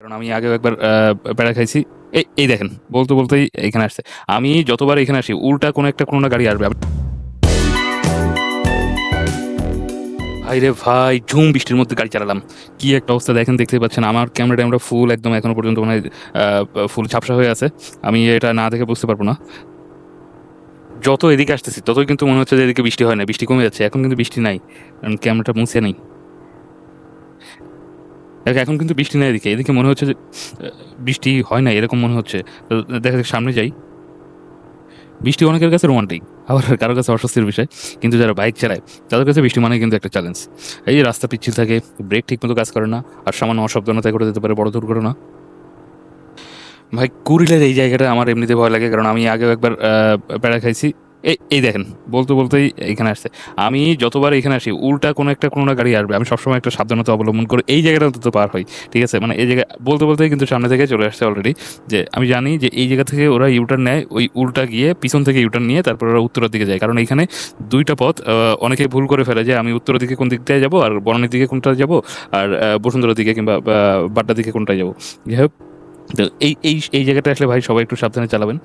কারণ আমি আগেও একবার প্যাড়া খাইছি। এই এই দেখেন, বলতে বলতেই এখানে আসছে। আমি যতবার এখানে আসি, উল্টা কোনো একটা কোনো না গাড়ি আসবে। ভাই রে ভাই, ঝুম বৃষ্টির মধ্যে গাড়ি চালালাম। কি একটা অবস্থা দেখেন, দেখতে পাচ্ছেন। আমার ক্যামেরা ট্যামেরা ফুল একদম এখনও পর্যন্ত মানে ফুল ঝাপসা হয়ে আছে। আমি এটা না দেখে বুঝতে পারব না। যত এদিকে আসতেছি, ততই কিন্তু মনে হচ্ছে যে এদিকে বৃষ্টি হয় না। বৃষ্টি কমে যাচ্ছে। এখন কিন্তু বৃষ্টি নাই। কারণ ক্যামেরাটা মুছে নেই। দেখ, এখন কিন্তু বৃষ্টি নাই এদিকে। এদিকে মনে হচ্ছে যে বৃষ্টি হয় না এরকম মনে হচ্ছে। দেখা যাক সামনে যাই। বৃষ্টি অনেকের কাছে রোমান্টিক আবার কারোর কাছে অস্বস্তির বিষয়। কিন্তু যারা বাইক চালায় তাদের কাছে বৃষ্টি মানে কিন্তু একটা চ্যালেঞ্জ এই যে রাস্তা পিচ্ছিল থাকে ব্রেক ঠিকমতো কাজ করে না আর সামান্য অসাবধানতায় ঘটে যেতে পারে বড় দুর্ঘটনা। ভাই কুড়িলের এই জায়গাটা আমার এমনিতে ভয় লাগে কারণ আমি আগেও একবার প্যাড়া খাইছি এই এই দেখেন, বলতে বলতেই এখানে আসছে। আমি যতবার এখানে আসি, উল্টা কোনো একটা কোনো না গাড়ি আসবে। আমি সবসময় একটা সাবধানতা অবলম্বন করে এই জায়গাটা অন্তত পার হই, ঠিক আছে? মানে এই জায়গা, বলতে বলতেই কিন্তু সামনে থেকে চলে আসছে অলরেডি যে আমি জানি যে এই জায়গা থেকে ওরা ইউটার্ন নেয়, ওই উল্টা গিয়ে পিছন থেকে ইউটার্ন নিয়ে তারপর ওরা উত্তরের দিকে যায়। কারণ এখানে দুইটা পথ অনেকে ভুল করে ফেলে যে আমি উত্তরের দিকে কোন দিকটায় যাব আর বনানীর দিকে কোনটা যাব আর বসুন্ধরার দিকে কিংবা বাড্ডার দিকে কোনটায় যাব। যাই হোক, তো এই এই জায়গাটা আসলে ভাই সবাই একটু সাবধানে চালাবেন।